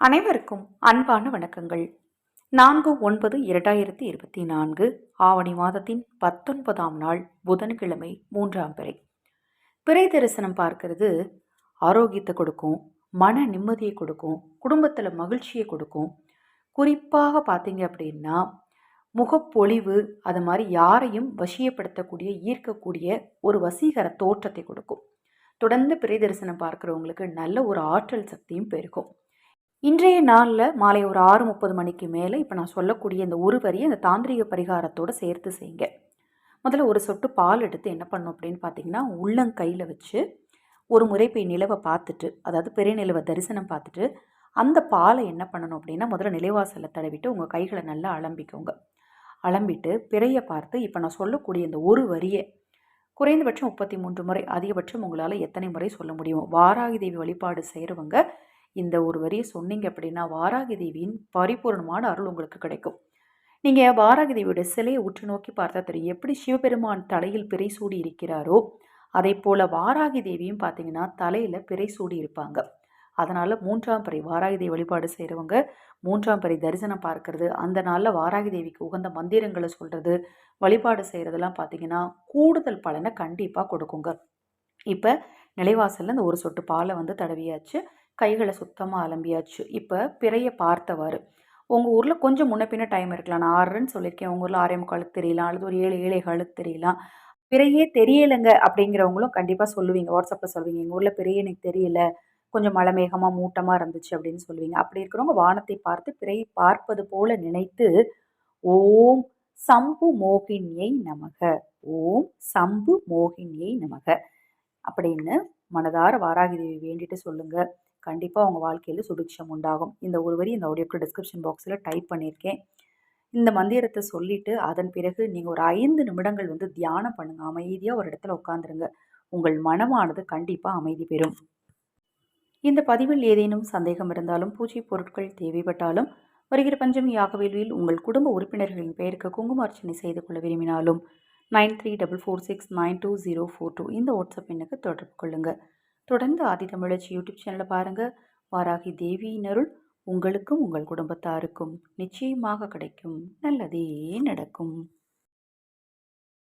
அனைவருக்கும் அன்பான வணக்கங்கள். நான்கு ஒன்பது இரண்டாயிரத்தி இருபத்தி நான்கு ஆவணி மாதத்தின் பத்தொன்பதாம் நாள் புதன்கிழமை மூன்றாம் பிறை. பிறை தரிசனம் பார்க்கறது. ஆரோக்கியத்தை கொடுக்கும் மன நிம்மதியை கொடுக்கும் குடும்பத்தில் மகிழ்ச்சியை கொடுக்கும். குறிப்பாக பார்த்தீங்க அப்படின்னா முகப்பொழிவு அது மாதிரி யாரையும் வசியப்படுத்தக்கூடிய ஈர்க்கக்கூடிய ஒரு வசீகர தோற்றத்தை கொடுக்கும். தொடர்ந்து பிறை தரிசனம் பார்க்குறவங்களுக்கு நல்ல ஒரு ஆற்றல் சக்தியும் பெருகும். இன்றைய நாளில் மாலை ஒரு ஆறு முப்பது மணிக்கு மேலே இப்போ நான் சொல்லக்கூடிய இந்த ஒரு வரியை அந்த தாந்திரிக பரிகாரத்தோடு சேர்த்து செய்யுங்க. முதல்ல ஒரு சொட்டு பால் எடுத்து என்ன பண்ணும் அப்படின்னு பார்த்தீங்கன்னா உள்ளங்கையில் வச்சு ஒரு முறை போய் நிலவை பார்த்துட்டு அதாவது பெரிய நிலவை தரிசனம் பார்த்துட்டு அந்த பாலை என்ன பண்ணணும் அப்படின்னா முதல்ல நிலைவாசலில் தடவிட்டு உங்கள் கைகளை நல்லா அலம்பிக்கோங்க. அலம்பிட்டு பிறையை பார்த்து இப்போ நான் சொல்லக்கூடிய இந்த ஒரு வரியை குறைந்தபட்சம் முப்பத்தி மூன்று முறை அதிகபட்சம் உங்களால் எத்தனை முறை சொல்ல முடியும்? வாராகி தேவி வழிபாடு செய்கிறவங்க இந்த ஒரு வரியை சொன்னீங்க அப்படின்னா வாராகி தேவியின் பரிபூர்ணமான அருள் உங்களுக்கு கிடைக்கும். நீங்கள் வாராகி தேவியோட சிலையை உற்று நோக்கி பார்த்தா தெரியும். எப்படி சிவபெருமான் தலையில் பிறை சூடி இருக்கிறாரோ அதே போல் வாராகி தேவியும் பார்த்தீங்கன்னா தலையில் பிறை சூடி இருப்பாங்க. அதனால் மூன்றாம் பறை வாராகி தேவி வழிபாடு செய்கிறவங்க மூன்றாம் பறை தரிசனம் பார்க்கறது அந்த நாளில் வாராகி தேவிக்கு உகந்த மந்திரங்களை சொல்கிறது வழிபாடு செய்கிறதெல்லாம் பார்த்தீங்கன்னா கூடுதல் பலனை கண்டிப்பாக கொடுக்குங்க. இப்போ நிலைவாசலில் இந்த ஒரு சொட்டு பாலை வந்து தடவியாச்சு. கைகளை சுத்தமாக அலம்பியாச்சு. இப்போ பிறைய பார்த்தவாறு. உங்கள் ஊரில் கொஞ்சம் முன்ன பின்ன டைம் இருக்கலாம். நான் ஆறுன்னு சொல்லியிருக்கேன். உங்கள் ஊரில் ஆறே முக்காலுக்கு தெரியலாம். அல்லது ஒரு ஏழு ஏழை காலுக்கு தெரியலாம். பிறையே தெரியலைங்க அப்படிங்கிறவங்களும் கண்டிப்பாக சொல்லுவீங்க. வாட்ஸ்அப்பில் சொல்லுவீங்க. எங்கள் ஊரில் பிறையே எனக்கு தெரியல. கொஞ்சம் மழை மேகமாக மூட்டமாக இருந்துச்சு அப்படின்னு சொல்லுவீங்க. அப்படி இருக்கிறவங்க வானத்தை பார்த்து பிறையை பார்ப்பது போல நினைத்து ஓம் சம்பு மோகினியை நமக. ஓம் சம்பு மோகினியை நமக. அப்படின்னு மனதார வாராகி தேவி வேண்டிட்டு சொல்லுங்கள் கண்டிப்பாக உங்கள் வாழ்க்கையில் சுபிக்ஷம் உண்டாகும். இந்த ஒரு வரி இந்த ஆடியோக்கு டிஸ்கிரிப்ஷன் பாக்ஸில் டைப் பண்ணியிருக்கேன் இந்த மந்திரத்தை சொல்லிவிட்டு அதன் பிறகு நீங்கள் ஒரு ஐந்து நிமிடங்கள் வந்து தியானம் பண்ணுங்கள் அமைதியாக ஒரு இடத்துல உட்காந்துருங்க உங்கள் மனமானது கண்டிப்பாக அமைதி பெறும். இந்த பதிவில் ஏதேனும் சந்தேகம் இருந்தாலும் பூஜை பொருட்கள் தேவைப்பட்டாலும் வருகிற பஞ்சமி யாகவேல்வியில் உங்கள் குடும்ப உறுப்பினர்களின் பெயருக்கு குங்குமார்ச்சனை செய்து கொள்ள விரும்பினாலும் nine three double four six nine two zero four two இந்த வாட்ஸ்அப் எண்ணுக்கு தொடர்பு கொள்ளுங்கள் தொடர்ந்து ஆதி தமிழச்சி யூடியூப் சேனலை பாருங்கள் வாராகி தேவியினருள் உங்களுக்கும் உங்கள் குடும்பத்தாருக்கும் நிச்சயமாக கிடைக்கும். நல்லதே நடக்கும்.